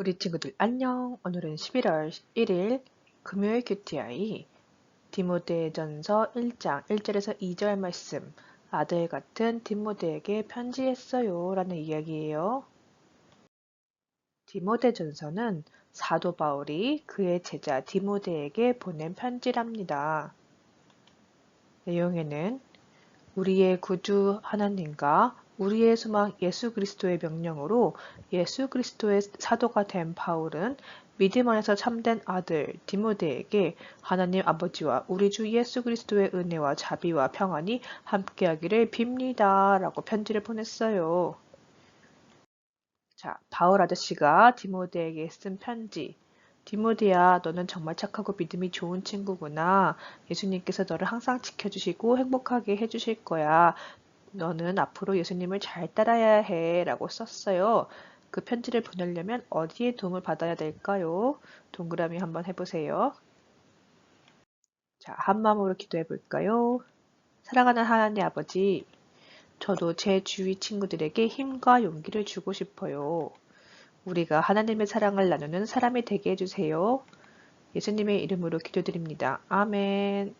우리 친구들 안녕. 오늘은 11월 1일 금요일 QTI 디모데전서 1장 1절에서 2절 말씀 아들 같은 디모데에게 편지했어요 라는 이야기예요. 디모데전서는 사도 바울이 그의 제자 디모데에게 보낸 편지랍니다. 내용에는 우리의 구주 하나님과 우리의 소망 예수 그리스도의 명령으로 예수 그리스도의 사도가 된 바울은 믿음 안에서 참된 아들 디모데에게 하나님 아버지와 우리 주 예수 그리스도의 은혜와 자비와 평안이 함께하기를 빕니다. 라고 편지를 보냈어요. 자, 바울 아저씨가 디모데에게 쓴 편지. 디모데야, 너는 정말 착하고 믿음이 좋은 친구구나. 예수님께서 너를 항상 지켜주시고 행복하게 해주실 거야. 너는 앞으로 예수님을 잘 따라야 해 라고 썼어요. 그 편지를 보내려면 어디에 도움을 받아야 될까요? 동그라미 한번 해보세요. 자, 한 마음으로 기도해 볼까요? 사랑하는 하나님 아버지, 저도 제 주위 친구들에게 힘과 용기를 주고 싶어요. 우리가 하나님의 사랑을 나누는 사람이 되게 해주세요. 예수님의 이름으로 기도드립니다. 아멘.